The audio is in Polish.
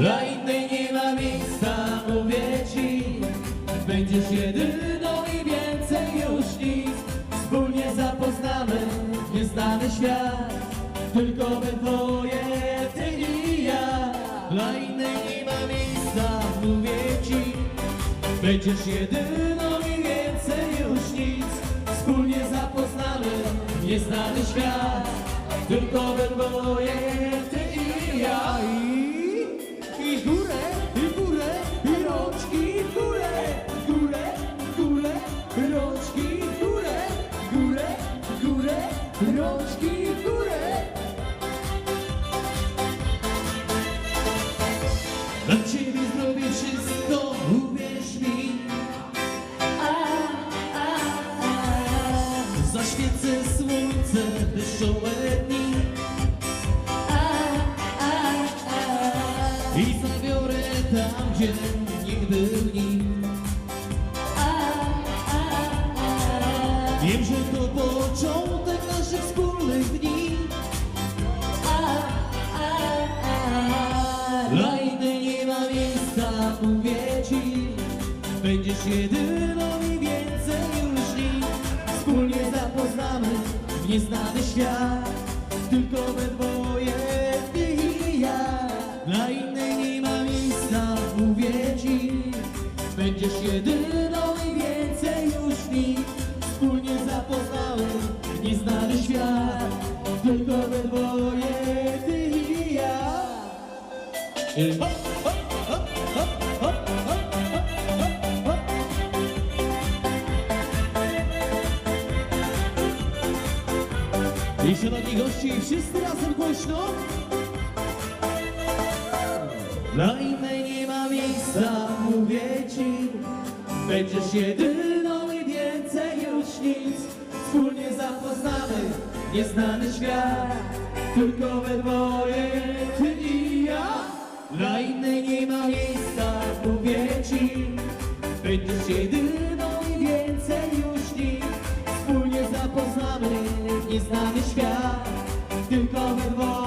innej nie ma miejsca, mówię ci Będziesz jedyną i więcej już nic. Wspólnie zapoznamy nieznany świat Tylko we dwoje, ty i ja. Dla innej nie ma miejsca, mówię ci Będziesz jedyną i więcej już nic. Wspólnie zapoznamy nieznany świat Tylko we dwoje, w górę, w górę, rączki w górę. W górę, w górę, rączki w górę. Górę, górę, rączki w górę. Ciebie zrobię wszystko, uwierz mi. Zaświecę słońce, deszczowe dni I zabiorę tam, gdzie nie był nikt Wiem, że to początek naszych wspólnych dni. Dla innej nie ma miejsca, mówię ci. Będziesz jedyną i więcej już nic Wspólnie zapoznamy w nieznany świat. Tylko we dwoje, Będziesz jedyną i więcej już nic Wspólnie zapoznały nieznany świat. Tylko we dwoje, ty i ja. Hop, hop, hop. I szanowni gości, wszyscy razem głośno. No i nie ma miejsca. Będziesz jedyną i więcej już nic. Wspólnie zapoznamy nieznany świat. Tylko we dwoje, ty i ja. Dla innej nie ma miejsca, mówię ci. Będziesz jedyną i więcej już nic. Wspólnie zapoznamy nieznany świat. Tylko we dwoje.